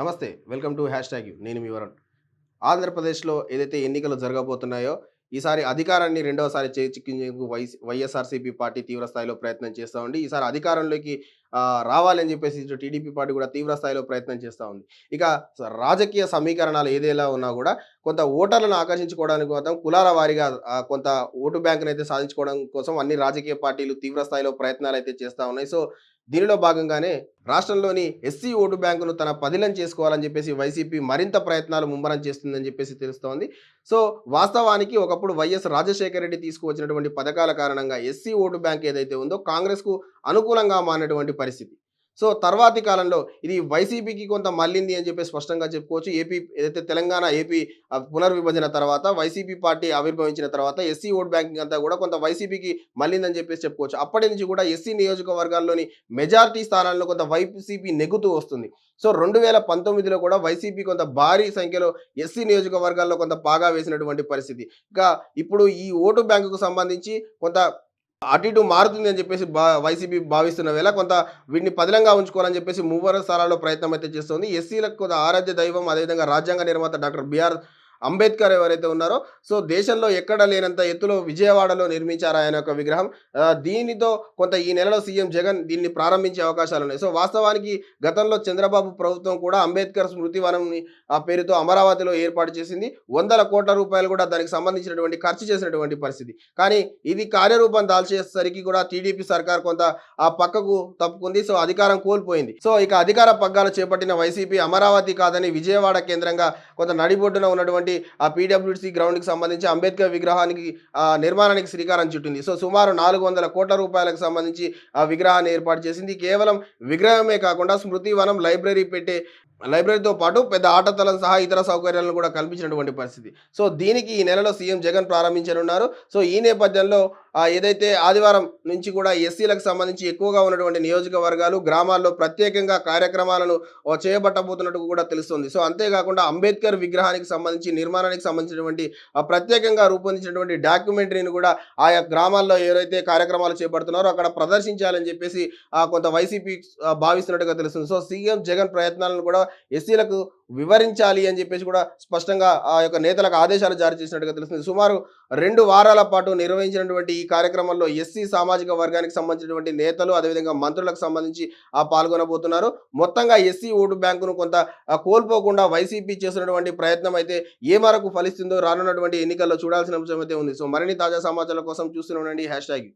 నమస్తే welcome to hashtag you. నేను మీ వరుణ్. ఆంధ్రప్రదేశ్లో ఏదైతే ఎన్నికలు జరగబోతున్నాయో ఈసారి అధికారాన్ని రెండవసారి చేజిక్కించేందుకు వై వైఎస్ఆర్సీపీ పార్టీ తీవ్ర స్థాయిలో ప్రయత్నం చేస్తూ ఉంది. ఈసారి అధికారంలోకి రావాలని చెప్పేసి ఇటు టీడీపీ పార్టీ కూడా తీవ్ర స్థాయిలో ప్రయత్నం చేస్తూ ఉంది. ఇక రాజకీయ సమీకరణాలు ఏదేలా ఉన్నా కూడా కొంత ఓటర్లను ఆకర్షించుకోవడానికి మాత్రం కులాల వారీగా కొంత ఓటు బ్యాంకును అయితే సాధించుకోవడం కోసం అన్ని రాజకీయ పార్టీలు తీవ్ర స్థాయిలో ప్రయత్నాలు అయితే చేస్తూ ఉన్నాయి. సో దీనిలో భాగంగానే రాష్ట్రంలోని ఎస్సీ ఓటు బ్యాంకును తన పదిలం చేసుకోవాలని చెప్పేసి వైసీపీ మరింత ప్రయత్నాలు ముమ్మరం చేస్తుందని చెప్పేసి తెలుస్తోంది. సో వాస్తవానికి ఒకప్పుడు వైఎస్ రాజశేఖర రెడ్డి తీసుకువచ్చినటువంటి పథకాల కారణంగా ఎస్సీ ఓటు బ్యాంక్ ఏదైతే ఉందో కాంగ్రెస్కు అనుకూలంగా మారినటువంటి పరిస్థితి. సో తర్వాతి కాలంలో ఇది వైసీపీకి కొంత మళ్ళింది అని చెప్పి స్పష్టంగా చెప్పుకోవచ్చు. ఏపీ ఏదైతే తెలంగాణ ఏపీ పునర్విభజన తర్వాత వైసీపీ పార్టీ ఆవిర్భవించిన తర్వాత ఎస్సీ ఓట్ బ్యాంకింగ్ అంతా కూడా కొంత వైసీపీకి మళ్ళిందని చెప్పేసి చెప్పుకోవచ్చు. అప్పటి నుంచి కూడా ఎస్సీ నియోజకవర్గాల్లోని మెజార్టీ స్థానాల్లో కొంత వైసీపీ నెగ్గుతూ వస్తుంది. సో రెండు వేల పంతొమ్మిదిలో కూడా వైసీపీ కొంత భారీ సంఖ్యలో ఎస్సీ నియోజకవర్గాల్లో కొంత బాగా వేసినటువంటి పరిస్థితి. ఇంకా ఇప్పుడు ఈ ఓటు బ్యాంకుకు సంబంధించి కొంత అటు ఇటు మారుతుంది అని చెప్పేసి బా వైసీపీ భావిస్తున్న వేళ కొంత వీటిని పదిలంగా ఉంచుకోవాలని చెప్పేసి మూవర స్థానాల్లో ప్రయత్నం అయితే చేస్తుంది. ఎస్సీలకు కొంత ఆరాధ్య దైవం అదేవిధంగా రాజ్యాంగ నిర్మాత డాక్టర్ బీఆర్ అంబేద్కర్ ఎవరైతే ఉన్నారో సో దేశంలో ఎక్కడ లేనంత ఎత్తులో విజయవాడలో నిర్మించారు ఆయన యొక్క విగ్రహం. దీనితో కొంత ఈ నెలలో సీఎం జగన్ దీన్ని ప్రారంభించే అవకాశాలు ఉన్నాయి. సో వాస్తవానికి గతంలో చంద్రబాబు ప్రభుత్వం కూడా అంబేద్కర్ స్మృతి వనంని ఆ పేరుతో అమరావతిలో ఏర్పాటు చేసింది. వందల కోట్ల రూపాయలు కూడా దానికి సంబంధించినటువంటి ఖర్చు చేసినటువంటి పరిస్థితి. కానీ ఇది కార్యరూపం దాల్చేసరికి కూడా టీడీపీ సర్కార్ కొంత ఆ పక్కకు తప్పుకుంది. సో అధికారం కోల్పోయింది. సో ఇక అధికార పగ్గాలు చేపట్టిన వైసీపీ అమరావతి కాదని విజయవాడ కేంద్రంగా కొంత నడిబొడ్డున ఉన్నటువంటి ఆ పీడబ్ల్యూసీ గ్రౌండ్కి సంబంధించి అంబేద్కర్ విగ్రహానికి ఆ, నిర్మాణానికి శ్రీకారం చుట్టింది. సో సుమారు నాలుగు వందల కోట్ల రూపాయలకు సంబంధించి ఆ విగ్రహాన్ని ఏర్పాటు చేసింది. కేవలం విగ్రహమే కాకుండా స్మృతి వనం లైబ్రరీ పెట్టే లైబ్రరీతో పాటు పెద్ద ఆటతలం సహా ఇతర సౌకర్యాలను కూడా కల్పించినటువంటి పరిస్థితి. సో దీనికి ఈ నెలలో సీఎం జగన్ ప్రారంభించనున్నారు. సో ఈ నేపథ్యంలో ఏదైతే ఆదివారం నుంచి కూడా ఎస్సీలకు సంబంధించి ఎక్కువగా ఉన్నటువంటి నియోజకవర్గాలు గ్రామాల్లో ప్రత్యేకంగా కార్యక్రమాలను ఓ, కూడా తెలుస్తుంది. సో అంతేకాకుండా అంబేద్కర్ విగ్రహానికి సంబంధించి నిర్మాణానికి సంబంధించినటువంటి ప్రత్యేకంగా రూపొందించినటువంటి డాక్యుమెంటరీని కూడా ఆయా గ్రామాల్లో ఏవైతే కార్యక్రమాలు చేపడుతున్నారో అక్కడ ప్రదర్శించాలని చెప్పేసి ఆ, కొంత వైసీపీ భావిస్తున్నట్టుగా తెలుస్తుంది. సో సీఎం జగన్ ప్రయత్నాలను కూడా ఎస్సీలకు వివరించాలి అని చెప్పేసి కూడా స్పష్టంగా ఆ యొక్క నేతలకు ఆదేశాలు జారీ చేసినట్టుగా తెలుస్తుంది. సుమారు రెండు వారాల పాటు నిర్వహించినటువంటి ఈ కార్యక్రమంలో ఎస్సీ సామాజిక వర్గానికి సంబంధించినటువంటి నేతలు అదేవిధంగా మంత్రులకు సంబంధించి ఆ పాల్గొనబోతున్నారు. మొత్తంగా ఎస్సీ ఓటు బ్యాంకును కొంత కోల్పోకుండా వైసీపీ చేసినటువంటి ప్రయత్నం అయితే ఏ మేరకు ఫలిస్తుందో రానున్నటువంటి ఎన్నికల్లో చూడాల్సిన అంశం అయితే ఉంది. సో మరిన్ని తాజా సమాచారాల కోసం చూస్తూనే ఉండండి హ్యాష్ ట్యాగ్